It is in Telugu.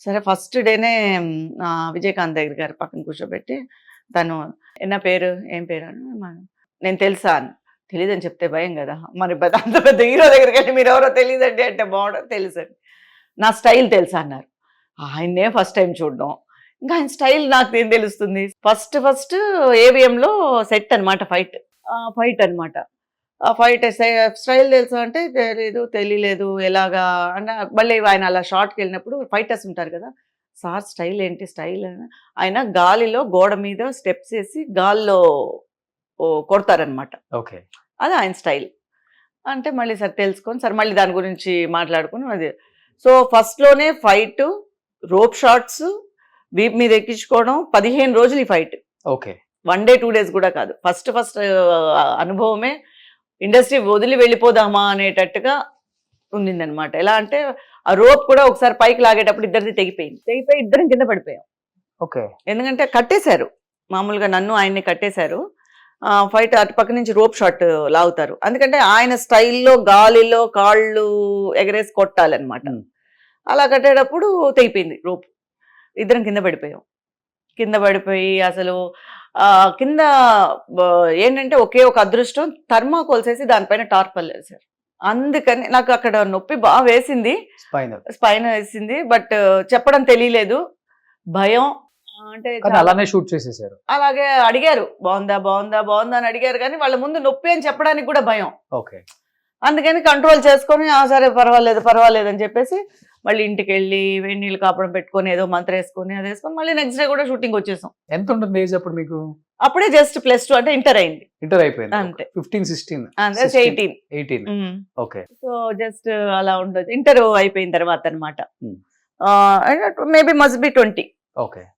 సరే ఫస్ట్ డేనే విజయకాంత్ దగ్గర గారు పక్కన కూర్చోబెట్టి తను ఎన్న పేరు? ఏం పేరు? అని నేను తెలుసా? అని. తెలియదని చెప్తే భయం కదా. మరి అంత పెద్ద హీరో దగ్గరికి వెళ్ళి మీరు ఎవరో తెలియదండి అంటే బాగుండదు తెలుసండి. నా స్టైల్ తెలుసా? అన్నారు. ఆయన్నే ఫస్ట్ టైం చూడడం. ఇంకా ఆయన స్టైల్ నాకు ఏం తెలుస్తుంది? ఫస్ట్ ఫస్ట్ ఏవిఎంలో సెట్ అనమాట ఫైట్. ఫైట్ అన్నమాట. ఫైట్ స్టైల్ తెలుసా అంటే తెలీదు తెలియలేదు ఎలాగా అన్న మళ్ళీ ఆయన అలా షార్ట్కి వెళ్ళినప్పుడు ఫైటర్స్ ఉంటారు కదా సార్ స్టైల్ ఏంటి స్టైల్ ఆయన గాలిలో గోడ మీద స్టెప్స్ వేసి గాల్లో కొడతారనమాట ఓకే. అది ఆయన స్టైల్ అంటే మళ్ళీ సార్ తెలుసుకొని సార్ మళ్ళీ దాని గురించి మాట్లాడుకుని అది. సో ఫస్ట్లోనే ఫైట్ రోప్ షాట్స్ వీప్ మీద ఎక్కించుకోవడం పదిహేను రోజులు ఈ fight okay. One day two days కూడా కాదు. ఫస్ట్ ఫస్ట్ అనుభవమే ఇండస్ట్రీ వదిలి వెళ్ళిపోదామా అనేటట్టుగా ఉండిందనమాట ఎలా అంటే ఆ రోప్ కూడా ఒకసారి పైకి లాగేటప్పుడు ఇద్దరిది తెగిపోయింది. తెగిపోయి ఇద్దరం కింద పడిపోయాం. ఓకే. ఎందుకంటే కట్టేశారు. మామూలుగా నన్ను ఆయన్ని కట్టేశారు. ఫైట్ అటు పక్క నుంచి రోప్ షాట్ లాగుతారు. ఎందుకంటే ఆయన స్టైల్లో గాలిలో కాళ్ళు ఎగరేసి కొట్టాలన్నమాట. అలా కట్టేటప్పుడు తెగిపోయింది రోప్. ఇద్దరం కింద పడిపోయాం. కింద పడిపోయి అసలు కింద ఏంటంటే ఒకే ఒక అదృష్టం థర్మాకోల్ వేసి దానిపైన టార్పల్ వేశారు. అందుకని నాకు అక్కడ నొప్పి బాగా వేసింది. స్పైన్ వేసింది. బట్ చెప్పడం తెలియలేదు. భయం అంటే అలానే షూట్ చేసేసారు. అలాగే అడిగారు. బాగుందా బాగుందా బాగుందా అని అడిగారు. కానీ వాళ్ళ ముందు నొప్పి అని చెప్పడానికి కూడా భయం. ఓకే. అందుకని కంట్రోల్ చేసుకొని ఆ సరే పర్వాలేదు పర్వాలేదు అని చెప్పేసి మళ్ళీ ఇంటికి వెళ్ళి వేడి నీళ్ళు కాపడం పెట్టుకొని ఏదో మంత్ర వేసుకొని అది వేసుకొని మళ్ళీ నెక్స్ట్ డే కూడా షూటింగ్ వచ్చేసాం. ఎంత ఉంటుంది ఏజ్ అప్పుడు మీకు? అప్పుడే జస్ట్ ప్లస్ టూ అంటే ఇంటర్ అయింది. ఇంటర్ అయిపోయింది. అంతే. ఫిఫ్టీన్ సిక్స్టీన్ అంటే 16. Eighteen eighteen okay so just అలా ఉండదు ఇంటర్ అయిపోయిన తర్వాత అనమాట. Maybe must be twenty okay